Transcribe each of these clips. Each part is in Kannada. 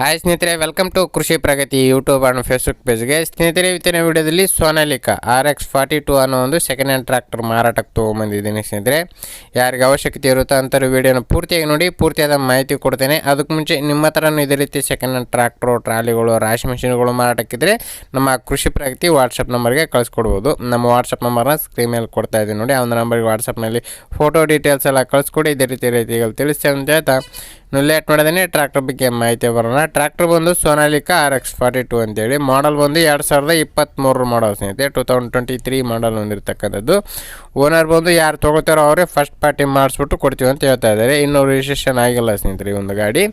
ಹಾಯ್ ಸ್ನೇಹಿತರೆ welcome to Krishi Pragati YouTube and Facebook ಪೇಜ್ಗೆ ಸ್ನೇಹಿತರೆ, ಇವತ್ತಿನ ವಿಡಿಯೋದಲ್ಲಿ Sonalika R X forty two ಅನ್ನೋ ಒಂದು ಸೆಕೆಂಡ್ ಹ್ಯಾಂಡ್ ಟ್ರ್ಯಾಕ್ಟರ್ ಮಾರಾಟಕ್ಕೆ ತೊಗೊಂಬಂದಿದ್ದೀನಿ ಸ್ನೇಹಿತರೆ. ಯಾರಿಗೆ ಅವಶ್ಯಕತೆ ಇರುತ್ತೋ ಅಂಥರ ವಿಡಿಯೋನ ಪೂರ್ತಿಯಾಗಿ ನೋಡಿ, ಪೂರ್ತಿಯಾದ ಮಾಹಿತಿ ಕೊಡ್ತೇನೆ. ಅದಕ್ಕೆ ಮುಂಚೆ ನಿಮ್ಮ ಹತ್ರನೂ ಇದೇ ರೀತಿ ಸೆಕೆಂಡ್ ಹ್ಯಾಂಡ್ ಟ್ರ್ಯಾಕ್ಟ್ರು ಟ್ರಾಲಿಗಳು, ರಾಶಿ ಮಿಷಿನ್ಗಳು ಮಾರಾಟಕ್ಕಿದ್ರೆ ನಮ್ಮ ಕೃಷಿ ಪ್ರಗತಿ ವಾಟ್ಸಪ್ ನಂಬರ್ಗೆ ಕಳಿಸ್ಕೊಡ್ಬೋದು. ನಮ್ಮ ವಾಟ್ಸಪ್ ನಂಬರ್ನ ಸ್ಕ್ರೀನ್ ಮೇಲೆ ಕೊಡ್ತಾ ಇದ್ದೀನಿ ನೋಡಿ. ಒಂದು ನಂಬರ್ಗೆ ವಾಟ್ಸಪ್ನಲ್ಲಿ ಫೋಟೋ ಡೀಟೇಲ್ಸ್ ಎಲ್ಲ ಕಳಿಸ್ಕೊಡಿ. ಇದೇ ರೀತಿ ರೀತಿಗಳು ತಿಳಿಸ್ತೇವೆ ಅಂತ ಹೇಳ್ತಾ. ಲೇಟ್ ಮಾಡಿದೇನೆ ಟ್ರ್ಯಾಕ್ಟರ್ ಬಗ್ಗೆ ಮಾಹಿತಿ ಬರೋಣ. ಟ್ರ್ಯಾಕ್ಟರ್ ಬಂದು Sonalika R X forty two ಅಂತೇಳಿ. ಮಾಡಲ್ ಬಂದು ಎರಡು ಸಾವಿರದ ಇಪ್ಪತ್ತ್ಮೂರು ಮಾಡಲ್ ಸ್ನೇಹಿತೆ two thousand twenty three model ಹೊಂದಿರತಕ್ಕಂಥದ್ದು owner ಬಂದು ಯಾರು ತೊಗೊಳ್ತಾರೋ ಅವರೇ ಫಸ್ಟ್ ಪಾರ್ಟಿ ಮಾಡಿಸ್ಬಿಟ್ಟು ಕೊಡ್ತೀವಿ ಅಂತ ಹೇಳ್ತಾ ಇದ್ದಾರೆ. ಇನ್ನೂ ರಿಜಿಸ್ಟ್ರೇಷನ್ ಆಗಿಲ್ಲ ಸ್ನೇಹಿತರೆ ಈ ಒಂದು ಗಾಡಿ.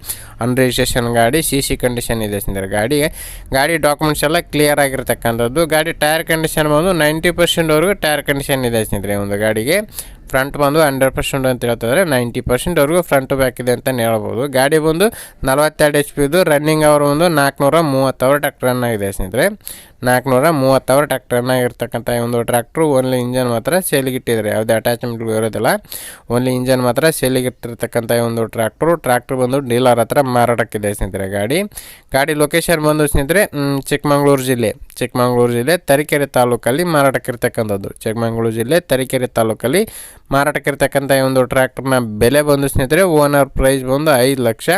ಅನ್ರಿಜಿಸ್ಟ್ರೇಷನ್ ಗಾಡಿ ಸಿ ಸಿ ಕಂಡೀಷನ್ ಇದೆ ಸ್ನೇಹಿತರೆ ಗಾಡಿ. ಗಾಡಿ ಡಾಕ್ಯುಮೆಂಟ್ಸ್ ಎಲ್ಲ ಕ್ಲಿಯರ್ ಆಗಿರತಕ್ಕಂಥದ್ದು. ಗಾಡಿ ಟೈರ್ ಕಂಡೀಷನ್ ಬಂದು ನೈಂಟಿ ಪರ್ಸೆಂಟ್ವರೆಗೂ ಟೈರ್ ಕಂಡೀಷನ್ ಇದೆ ಸ್ನೇಹಿತರೆ ಒಂದು ಗಾಡಿಗೆ. ಫ್ರಂಟ್ ಬಂದು ಹಂಡ್ರೆಡ್ ಪರ್ಸೆಂಟ್ ಅಂತ ಹೇಳ್ತಿದ್ರೆ ನೈಂಟಿ ಪರ್ಸೆಂಟ್ವರೆಗೂ ಫ್ರಂಟ್ ಬ್ಯಾಕ್ ಇದೆ ಅಂತಲೇ ಹೇಳ್ಬೋದು. ಗಾಡಿ ಬಂದು ನಲವತ್ತೆರಡು ಎಚ್ ಪಿದು ರನ್ನಿಂಗ್ ಅವರ್ ಒಂದು ನಾಲ್ಕುನೂರ ಮೂವತ್ತು ಅವರ್ ಟ್ಯಾಕ್ಟರ್ ಆಗಿದೆ ಸ್ನೇಹಿತರೆ. ನಾಲ್ಕುನೂರ ಮೂವತ್ತು ಅವರ್ ಟ್ಯಾಕ್ಟರ್ ರನ್ ಈ ಒಂದು ಟ್ರ್ಯಾಕ್ಟ್ರು ಓನ್ಲಿ ಇಂಜನ್ ಮಾತ್ರ ಸೇಲಿಗೆ ಇಟ್ಟಿದ್ದಾರೆ. ಯಾವುದೇ ಅಟ್ಯಾಚ್ಮೆಂಟ್ಗಳು ಇರೋದಿಲ್ಲ. ಓನ್ಲಿ ಇಂಜನ್ ಮಾತ್ರ ಸೇಲಿಗೆ ಇಟ್ಟಿರ್ತಕ್ಕಂಥ ಈ ಒಂದು ಟ್ರ್ಯಾಕ್ಟ್ರು ಟ್ರ್ಯಾಕ್ಟ್ರ್ ಬಂದು ಡೀಲರ್ ಹತ್ರ ಮಾರಾಟಕ್ಕಿದೆ ಸ್ನೇಹಿತರೆ ಗಾಡಿ. ಗಾಡಿ ಲೊಕೇಶನ್ ಬಂದು ಸ್ನೇಹಿತರೆ ಚಿಕ್ಕಮಗಳೂರು ಜಿಲ್ಲೆ. ಚಿಕ್ಕಮಗಳೂರು ಜಿಲ್ಲೆ ತರೀಕೆರೆ ತಾಲೂಕಲ್ಲಿ ಮಾರಾಟಕ್ಕಿರ್ತಕ್ಕಂಥದ್ದು. ಚಿಕ್ಕಮಗಳೂರು ಜಿಲ್ಲೆ ತರೀಕೆರೆ ತಾಲೂಕಲ್ಲಿ ಮಾರಾಟಕ್ಕಿರ್ತಕ್ಕಂಥ ಈ ಒಂದು ಟ್ರ್ಯಾಕ್ಟರ್ನ ಬೆಲೆ ಬಂದು ಸ್ನೇಹಿತರೆ ಓನರ್ ಪ್ರೈಸ್ ಬಂದು ಐದು ಲಕ್ಷ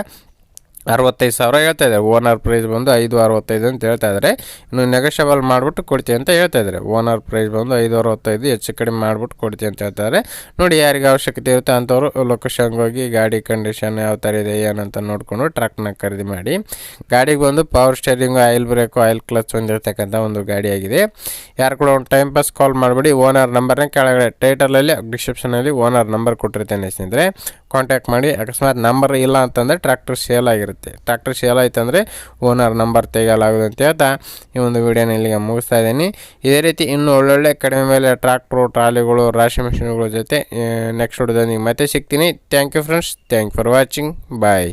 ಅರವತ್ತೈದು ಸಾವಿರ ಹೇಳ್ತಾ ಇದ್ದಾರೆ. ಓನರ್ ಪ್ರೈಸ್ ಬಂದು ಐದು ಅರವತ್ತೈದು ಅಂತ ಹೇಳ್ತಾ ಇದ್ದಾರೆ. ಇನ್ನು ನೆಗೋಷಿಯಬಲ್ ಮಾಡಿಬಿಟ್ಟು ಕೊಡ್ತೀವಿ ಅಂತ ಹೇಳ್ತಾ ಇದ್ದಾರೆ. ಓನರ್ ಪ್ರೈಸ್ ಬಂದು ಐದು ಅರವತ್ತೈದು, ಹೆಚ್ಚು ಕಡಿಮೆ ಮಾಡಿಬಿಟ್ಟು ಕೊಡ್ತೀವಿ ಅಂತ ಹೇಳ್ತಾರೆ ನೋಡಿ ಯಾರಿಗೆ ಅವಶ್ಯಕತೆ ಇರುತ್ತೆ ಅಂಥವ್ರು ಲೊಕೇಶನ್ಗೆ ಹೋಗಿ ಗಾಡಿ ಕಂಡೀಷನ್ ಯಾವ ಥರ ಇದೆ ಏನಂತ ನೋಡಿಕೊಂಡು ಟ್ರಕ್ನ ಖರೀದಿ ಮಾಡಿ. ಗಾಡಿಗೆ ಬಂದು power steering oil brake oil clutch ಹೊಂದಿರತಕ್ಕಂಥ ಒಂದು ಗಾಡಿಯಾಗಿದೆ ಯಾರು ಕೂಡ ಒಂದು ಟೈಮ್ ಪಾಸ್ ಕಾಲ್ ಮಾಡಿಬಿಡಿ. ಓನರ್ ನಂಬರ್ನೇ ಕೆಳಗಡೆ ಟೈಟಲಲ್ಲಿ ಡಿಸ್ಕ್ರಿಪ್ಷನಲ್ಲಿ ಓನರ್ ನಂಬರ್ ಕೊಟ್ಟಿರ್ತೇನೆ ಸ್ನೇಹಿತರೆ. ಕಾಂಟ್ಯಾಕ್ಟ್ ಮಾಡಿ. ಅಕಸ್ಮಾತ್ ನಂಬರ್ ಇಲ್ಲ ಅಂತಂದರೆ ಟ್ರ್ಯಾಕ್ಟರ್ ಸೇಲ್ ಆಗಿರುತ್ತೆ. ಟ್ರ್ಯಾಕ್ಟರ್ ಸೇಲ್ ಆಯ್ತು ಅಂದರೆ ಓನರ್ ನಂಬರ್ ತೆಗೆಯಲಾಗೋದು ಅಂತ ಹೇಳ್ತಾ ಈ ಒಂದು ವಿಡಿಯೋನ ಇಲ್ಲಿಗೆ ಮುಗಿಸ್ತಾ ಇದ್ದೀನಿ. ಇದೇ ರೀತಿ ಇನ್ನೂ ಒಳ್ಳೊಳ್ಳೆ ಕಡಿಮೆ ಮೇಲೆ ಟ್ರ್ಯಾಕ್ಟ್ರು ಟ್ರಾಲಿಗಳು, ರಾಶಿ ಮೆಷಿನ್ಗಳ ಜೊತೆ ನೆಕ್ಸ್ಟ್ ವಿಡಿಯೋದಲ್ಲಿ ಮತ್ತೆ ಸಿಗ್ತೀನಿ. Thank you friends thank for watching bye